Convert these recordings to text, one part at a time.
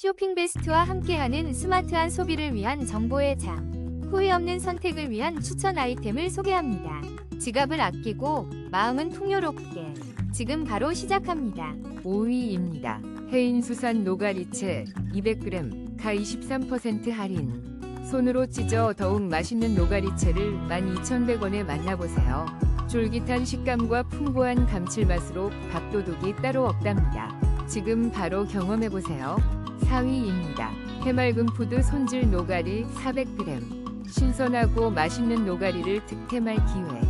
쇼핑 베스트와 함께하는 스마트한 소비를 위한 정보의 장. 후회 없는 선택을 위한 추천 아이템을 소개합니다. 지갑을 아끼고 마음은 풍요롭게. 지금 바로 시작합니다. 5위입니다. 해인수산 노가리채 200g 가 23% 할인. 손으로 찢어 더욱 맛있는 노가리채를 12,100원에 만나보세요. 쫄깃한 식감과 풍부한 감칠맛으로 밥도둑이 따로 없답니다. 지금 바로 경험해보세요. 4위입니다. 해맑은 푸드 손질 노가리 400g. 신선하고 맛있는 노가리를 득템할 기회.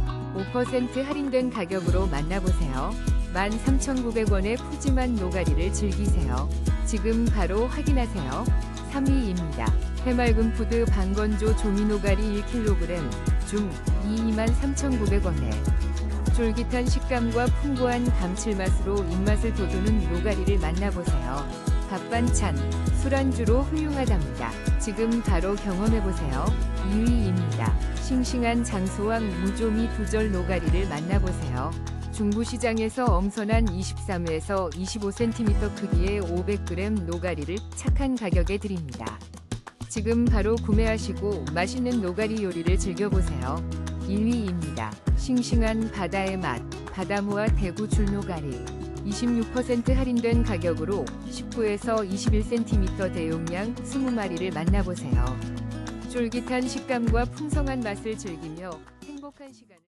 5% 할인된 가격으로 만나보세요. 13,900원의 푸짐한 노가리를 즐기세요. 지금 바로 확인하세요. 3위입니다. 해맑은 푸드 방건조 조미 노가리 1kg 중 23,900원에 쫄깃한 식감과 풍부한 감칠맛으로 입맛을 돋우는 노가리를 만나보세요. 밥반찬, 술안주로 훌륭하답니다. 지금 바로 경험해보세요. 2위입니다. 싱싱한 장소왕 무조미 두절 노가리를 만나보세요. 중부시장에서 엄선한 23에서 25cm 크기의 500g 노가리를 착한 가격에 드립니다. 지금 바로 구매하시고 맛있는 노가리 요리를 즐겨보세요. 1위입니다. 싱싱한 바다의 맛, 바다무와 대구 줄노가리. 26% 할인된 가격으로 19에서 21cm 대용량 20마리를 만나보세요. 쫄깃한 식감과 풍성한 맛을 즐기며 행복한 시간을